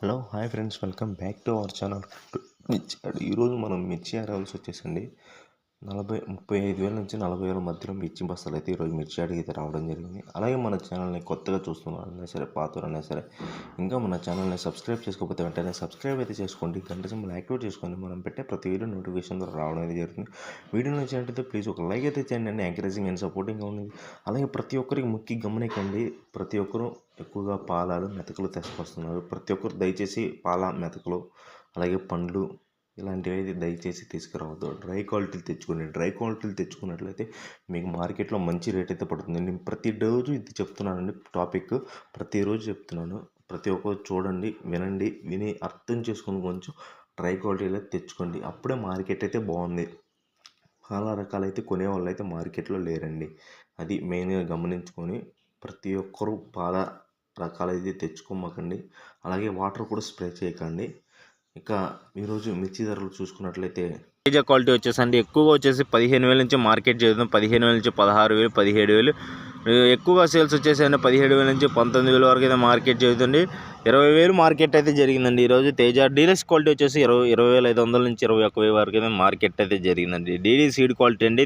Hello hi friends welcome back to our channel. మిర్చి ఈరోజు మనం మిర్చి అరవల్స్ వచ్చేసండి నలభై ముప్పై ఐదు వేల నుంచి నలభై వేల మధ్యలో మిర్చి బస్తాలు అయితే ఈరోజు మిర్చి అడిగితే అయితే రావడం జరిగింది. అలాగే మన ఛానల్ని కొత్తగా చూస్తున్నారన్నా సరే పాతవారన్నా సరే ఇంకా మన ఛానల్ని సబ్స్క్రైబ్ చేసుకోకపోతే వెంటనే సబ్స్క్రైబ్ అయితే చేసుకోండి. గంట సింబల్ యాక్టివేట్ చేసుకోండి మనం పెట్టే ప్రతి వీడియో నోటిఫికేషన్ ద్వారా రావడం అయితే జరుగుతుంది. వీడియో నచ్చినట్టయితే ప్లీజ్ ఒక లైక్ అయితే చేయండి అండి. ఎంకరేజింగ్ అండ్ సపోర్టింగ్గా ఉంది అలాగే ప్రతి ఒక్కరికి ముఖ్య గమనికండి ప్రతి ఒక్కరూ ఎక్కువగా పాలాలు మెతకలు తీసుకొస్తున్నారు. ప్రతి ఒక్కరు దయచేసి పాల మెతకలు అలాగే పండ్లు ఇలాంటివి అయితే దయచేసి తీసుకురావద్దు. డ్రై క్వాలిటీలు తెచ్చుకోండి. డ్రై క్వాలిటీలు తెచ్చుకున్నట్లయితే మీకు మార్కెట్లో మంచి రేట్ అయితే పడుతుంది. నేను ప్రతి రోజు ఇది చెప్తున్నానండి. టాపిక్ ప్రతిరోజు చెప్తున్నాను. ప్రతి ఒక్కరు చూడండి వినండి విని అర్థం చేసుకుని కొంచెం డ్రై క్వాలిటీలో తెచ్చుకోండి. అప్పుడే మార్కెట్ అయితే బాగుంది. చాలా రకాలైతే కొనేవాళ్ళు అయితే మార్కెట్లో లేరండి. అది మెయిన్గా గమనించుకొని ప్రతి ఒక్కరూ పాల రకాలైతే తెచ్చుకోమాకండి. అలాగే వాటర్ కూడా స్ప్రే చేయకండి. ఇక ఈరోజు మిర్చి ధరలు చూసుకున్నట్లయితే తేజ క్వాలిటీ వచ్చేసండి ఎక్కువగా వచ్చేసి పదిహేను వేల నుంచి మార్కెట్ చేద్దాం పదిహేను వేల నుంచి పదహారు వేలు పదిహేడు వేలు. ఎక్కువగా సేల్స్ వచ్చేసండి పదిహేడు వేల నుంచి పంతొమ్మిది వేల వరకు అయితే మార్కెట్ జరుగుతుంది. ఇరవై వేలు మార్కెట్ అయితే జరిగిందండి. ఈరోజు తేజ డీలక్స్ క్వాలిటీ వచ్చేసి ఇరవై ఇరవై వేల ఐదు వందల నుంచి ఇరవై ఒక్క వేల వరకు అయితే మార్కెట్ అయితే జరిగిందండి. డీడీ సీడ్ క్వాలిటీ అండి.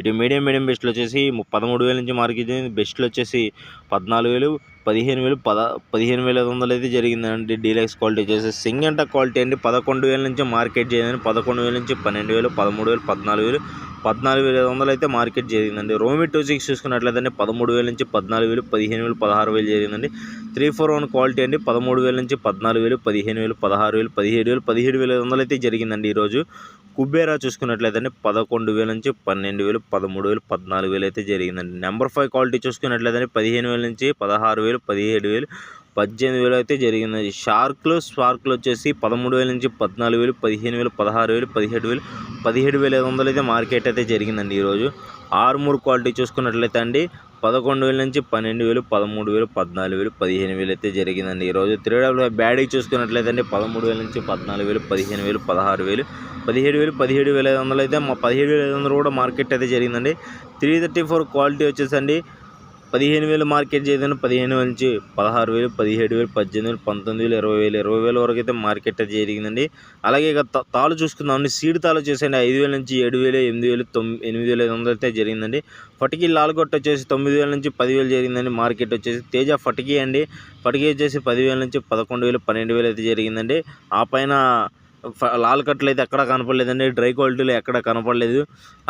ఇటు మీడియం మీడియం బెస్ట్లు వచ్చేసి పదమూడు వేల నుంచి మార్కెట్ జరిగింది. బెస్ట్లు వచ్చేసి పద్నాలుగు వేలు పదిహేను వేలు పద పదిహేను వేల ఐదు వందలు అయితే జరిగిందండి. డీలక్స్ క్వాలిటీ వచ్చేసి సింగంట క్వాలిటీ అండి. పదకొండు వేల నుంచి మార్కెట్ జరిగింది పదకొండు వేల నుంచి పన్నెండు వేలు పదమూడు వేలు పద్నాలుగు వేలు పద్నాలుగు వేల ఐదు వందలు అయితే మార్కెట్ జరిగిందండి. రోమి టూ సిక్స్ చూసుకున్నట్లయితే పదమూడు వేల నుంచి పద్నాలుగు వేలు పదిహేను వేలు పదహారు వేలు జరిగిందండి. త్రీ ఫోర్ వన్ క్వాలిటీ అండి. పదమూడు వేల నుంచి పద్నాలుగు వేలు పదిహేను వేలు పదహారు వేలు పదిహేడు వేలు పదిహేడు వేల ఐదు వందలు అయితే జరిగిందండి ఈరోజు కుబేరా చూసుకున్నట్లయితే పదకొండు వేల నుంచి పన్నెండు వేలు పదమూడు వేలు పద్నాలుగు వేలు అయితే జరిగిందండి. నెంబర్ ఫైవ్ క్వాలిటీ చూసుకున్నట్లయితే పదిహేను వేల నుంచి పదహారు వేలు పదిహేడు వేలు పద్దెనిమిది వేలు అయితే జరిగింది షార్క్లు స్పార్క్లు వచ్చేసి పదమూడు వేల నుంచి పద్నాలుగు వేలు పదిహేను వేలు పదహారు వేలు పదిహేడు వేలు పదిహేడు వేల ఐదు వందలు అయితే మార్కెట్ అయితే జరిగిందండి ఈరోజు. ఆర్మూర్ క్వాలిటీ చూసుకున్నట్లయితే అండి పదకొండు వేల నుంచి పన్నెండు వేలు పదమూడు వేలు పద్నాలుగు వేలు పదిహేను వేలు అయితే జరిగిందండి ఈరోజు. త్రీ డబ్ల్యూ బ్యాడీ చూసుకున్నట్లయితే అండి పదమూడు వేల నుంచి పద్నాలుగు వేలు పదిహేను వేలు పదహారు వేలు పదిహేడు వేలు పదిహేడు వేల ఐదు వందలు అయితే మా పదిహేడు వేల ఐదు వందలు కూడా మార్కెట్ అయితే జరిగిందండి. త్రీ థర్టీ ఫోర్ క్వాలిటీ వచ్చేసండి పదిహేను వేలు మార్కెట్ చేయదని పదిహేను వేల నుంచి పదహారు వేలు పదిహేడు వేలు పద్దెనిమిది వేలు పంతొమ్మిది వేలు ఇరవై వేలు ఇరవై వేల వరకు అయితే మార్కెట్ అయితే జరిగిందండి. అలాగే ఇక తా- చూసుకుందామండి సీడ్ తాళు చేసేయండి. ఐదు వేల నుంచి ఏడు వేలు ఎనిమిది వేలు తొమ్మిది ఎనిమిది వేల ఐదు వందలు అయితే జరిగిందండి. ఫటికీ లాల్గొట్ట వచ్చేసి తొమ్మిది వేల నుంచి పదివేలు జరిగిందండి. మార్కెట్ వచ్చేసి తేజ ఫటికీ అండి. ఫటికీ వచ్చేసి పదివేల నుంచి పదకొండు వేలు పన్నెండు వేలు అయితే జరిగిందండి. ఆ పైన లాల్ కట్లు అయితే ఎక్కడ కనపడలేదండి. డ్రై క్వాలిటీలో ఎక్కడ కనపడలేదు.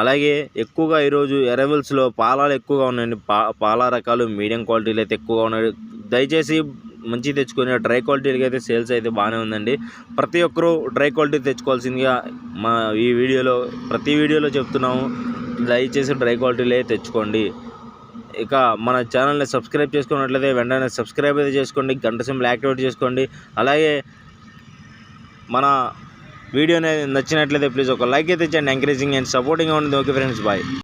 అలాగే ఎక్కువగా ఈరోజు ఎరవెల్స్లో పాలాలు ఎక్కువగా ఉన్నాయండి. పా పాల రకాలు మీడియం క్వాలిటీలు అయితే ఎక్కువగా ఉన్నాయి. దయచేసి మంచి తెచ్చుకునే డ్రై క్వాలిటీలకి అయితే సేల్స్ అయితే బాగానే ఉందండి. ప్రతి ఒక్కరూ డ్రై క్వాలిటీ తెచ్చుకోవాల్సిందిగా మా ఈ వీడియోలో ప్రతి వీడియోలో చెప్తున్నాము. దయచేసి డ్రై క్వాలిటీలే తెచ్చుకోండి. ఇక మన ఛానల్ని సబ్స్క్రైబ్ చేసుకున్నట్లయితే వెంటనే సబ్స్క్రైబ్ అయితే చేసుకోండి. గంట సింబల్ యాక్టివేట్ చేసుకోండి. అలాగే మన వీడియో అనేది నచ్చినట్లయితే ప్లీజ్ ఒక లైక్ అయితే ఇచ్చండి ఎంకరేజింగ్ అండ్ సపోర్టింగ్ ఉంటుంది ఓకే ఫ్రెండ్స్ బాయ్